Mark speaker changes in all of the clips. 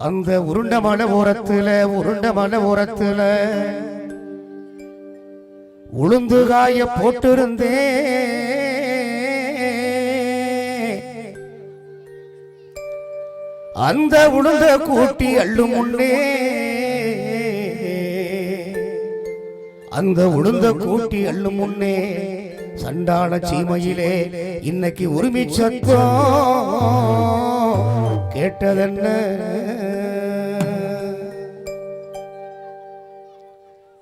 Speaker 1: அந்த உருண்ட மன ஓரத்துல உருண்ட மன ஓரத்துல உளுந்து காய போட்டிருந்தேன். அந்த உளுந்த கூட்டி அள்ளும் முன்னே அந்த உளுந்த கூட்டி அள்ளும் முன்னே சண்டாள சீமையிலே இன்னைக்கு உரிமை சத்தம் கேட்டதென்ன?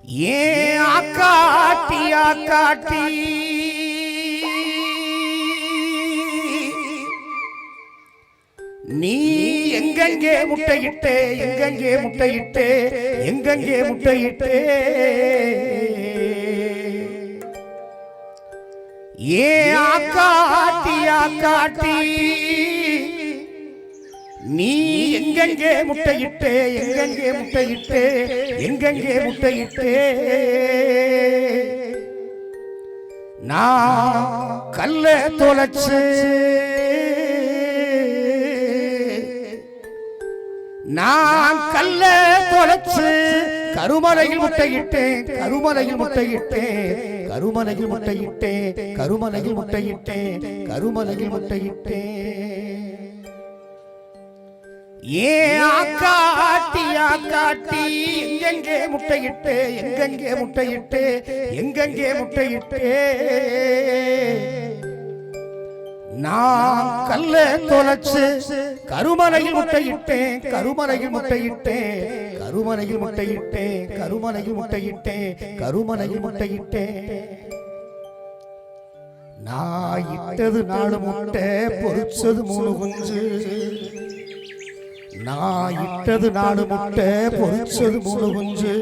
Speaker 1: ஏன் ஆக்காட்டி ஆக்காட்டி? நீ எங்கெங்கே முட்டையிட்டே எங்கெங்கே முட்டையிட்டே எங்கெங்கே முட்டையிட்டே? ஏ ஆக்காட்டி ஆக்காட்டி? நீ எங்கெங்கே முட்டையிட்டே எங்கெங்கே முட்டையிட்டே எங்கெங்கே முட்டையிட்டே. நான் கல்ல தொலைச்சு நான் கல்ல தொலைச்சு கருமலையில் முட்டையிட்டேன் கருமலையில் முட்டையிட்டேன் கருமலையில் முட்டையிட்டேன் கருமலையில் முட்டையிட்டேன் கருமலையில் முட்டையிட்டேன் ஏ ஆக்காட்டி ஆக்காட்டி எங்கெங்கே முட்டையிட்டு எங்கெங்கே முட்டையிட்டு எங்கெங்கே முட்டையிட்டு? நான் கல்ல தொலைச்சு கருமலையில் முட்டையிட்டேன் கருமலையில் முட்டையிட்டேன் கருமலையில் முட்டையிட்டேன் கருமலையில் முட்டையிட்டேன் கருமலையில் முட்டையிட்டேன். நான் இட்டது நாலு முட்டை பொறிச்சது மூணு குஞ்சு. நான் இட்டது நாலு முட்டை பொறிச்சது மூணு குஞ்சு.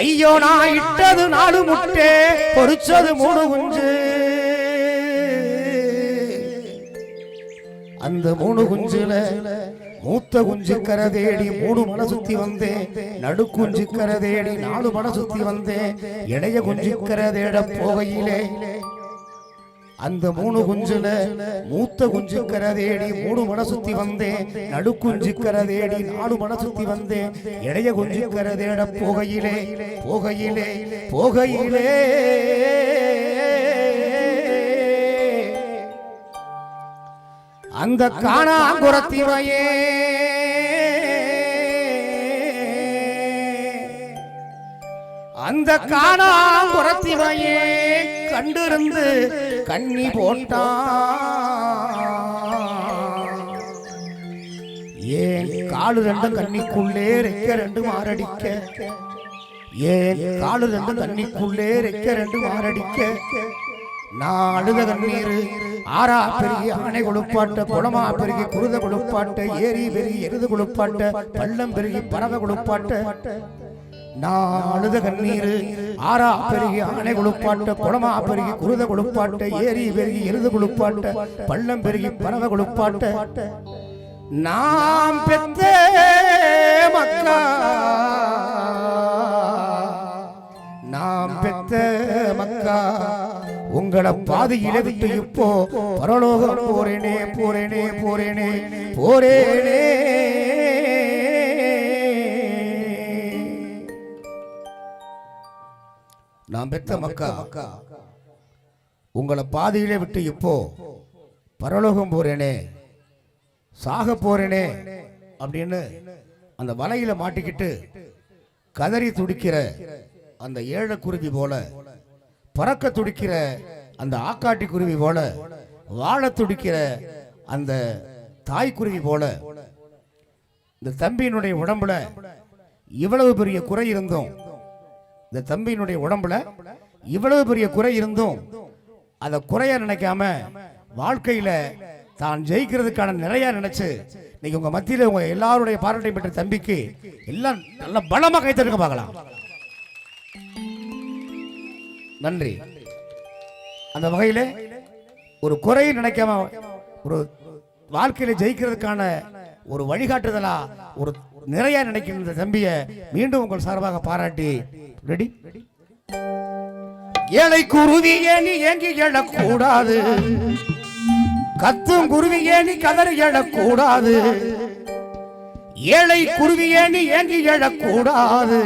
Speaker 1: ஐயோ நான் இட்டது நாலு முட்டை பொறிச்சது மூணு குஞ்சு. அந்த மூணு குஞ்சுல மூத்த குஞ்சு கரை தேடி மூணு மன சுத்தி வந்தேன். நடு குஞ்சு கரை தேடி நாலு மன சுத்தி வந்தேன். இளைய குஞ்சு கரை தேட போகையிலே அந்த மூணு குஞ்சுல மூத்த குஞ்சு கரை தேடி மூணு மன சுத்தி வந்தேன். நடு குஞ்சு கரை தேடி நாலு மன சுத்தி வந்தேன். இளைய குஞ்சு கரை தேட போகையிலே போகையிலே போகையிலே. அந்த காணாங்குரத்திவையே அந்த காணாங்குரத்திவையே கண்டிருந்து கண்ணி போட்டான் ஏன் காலு ரெண்டும் கண்ணிக்குள்ளே ரெக்க ரெண்டு மாரடிக்க. ஏன் காலு ரெண்டும் கண்ணிக்குள்ளே ரெக்க ரெண்டு மாரடிக்க. நான் அழுத கண்ணீர் ஆறா பெருகி ஆணை கொடுப்பாட்ட குளமா பெருகி குருத கொடுப்பாட்ட ஏரி பெருகி எருது கொடுப்பாட்ட பள்ளம் பெருகி பறவை கொடுப்பாட்ட நான் அழுத கண்ணீர் ஆறா பெருகி ஆணை கொடுப்பாட்ட குளமா பெருகி குருத கொடுப்பாட்ட ஏரி பெருகி எருது கொடுப்பாட்ட பள்ளம் பெருகி பறவை கொடுப்பாட்ட நாம் பெத்த மக்கா. நாம் பெத்த மக்கா. உங்களை பாதையில விட்டு இப்போ பரலோகம் போறேனே போறேனே போறேனே போறேனே. நாம் பெத்த மக்கா. உங்களை பாதையிலே விட்டு இப்போ பரலோகம் போறேனே சாக போறேனே அப்படின்னு அந்த வலையில மாட்டிக்கிட்டு கதறி துடிக்கிற அந்த ஏழை குருவி போல பறக்க துடிக்கிற அந்த ஆக்காட்டி குருவி போல வாழ துடிக்கிற அந்த தாய்க்குருவி போல இந்த தம்பியினுடைய உடம்புல இவ்வளவு பெரிய குறை இருந்தும் இந்த தம்பியினுடைய உடம்புல இவ்வளவு பெரிய குறை இருந்தும் அதை குறைய நினைக்காம வாழ்க்கையில தான் ஜெயிக்கிறதுக்கான நிறைய நினைச்சு இன்னைக்கு உங்க மத்தியில உங்க எல்லாருடைய பாராட்டை பெற்ற தம்பிக்கு எல்லாம் நல்ல பலமா கைத்தடுக்க பார்க்கலாம். நன்றி. அந்த வகையில ஒரு குறையை நினைக்காம ஒரு வாழ்க்கையில ஜெயிக்கிறதுக்கான ஒரு வழிகாட்டுதலா ஒரு நிறைய நினைக்கிற இந்த தம்பிய மீண்டும் உங்கள் சார்பாக பாராட்டி ரெடி ஏழை குருவி ஏனி ஏங்கி எழக்கூடாது. கத்தும் குருவி ஏனி கதறி எழக்கூடாது. ஏழை குருவி ஏனி ஏங்கி எழக்கூடாது.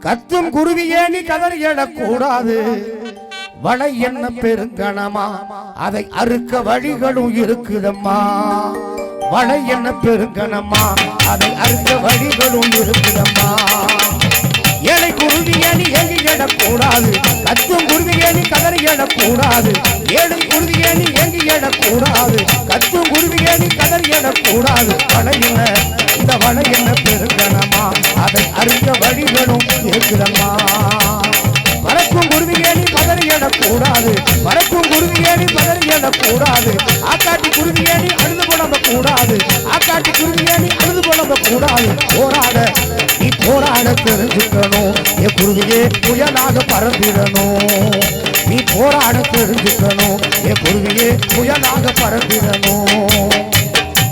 Speaker 1: கத்தும் குருவி ஏனி கதறி எழக்கூடாது. வளை என்ன பெருங்கணமா அதை அறுக்க வழிகளும் இருக்குதம்மா. வளை என்ன பெருங்கணமா அதை அறுக்க வழிகளும் இருக்குதம்மா. குருவியணி குருவியே நீ கத்தும் குருவியணி கதறி எடக்கூடாது ஏழும் குருவியணி நீ எடக்கூடாது கத்தும் குருவியணி கதறி எடக்கூடாது வளை என்ன? இந்த வளை என்ன பெருங்கணமா அதை அறிந்த வழிகளும் இருக்குதம்மா பறக்கும் குருவியணி பதறி எடக்கூடாது பறக்கும் குருவியணி பதறி எடக்கூடாது ஆக்காட்டி குருவியணி அழுது புலம்ப கூடாது ஆக்காட்டி குருவியணி அழுது புலம்ப கூடாது போராட நீ போராட தெரிஞ்சுக்கணும். குருவியே புயலாக பறந்திடணும் நீ போராட தெரிஞ்சுக்கணும். ஏ குருவியே புயலாக பறந்திடணும்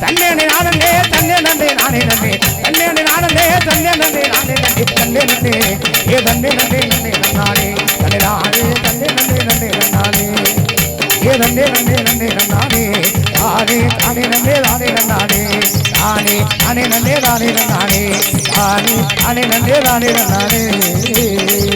Speaker 1: தன்னே நானே தன்னே நன்னே நானே நன்னே தன்னே நானே தன்னே நன்னே நானே நன்னே தன்னே நன்னே ஏ தன்னே நன்னே நன்னே நன்னானே. தன்னே நானே தன்னே நன்னே நன்னே நன்னானே. ஏ தன்னே நன்னே நன்னே நன்னானே. ஆனே தானே நன்றே தானே தானே நன்னே தானே நன்னானே தானே தானே நன்னே தானே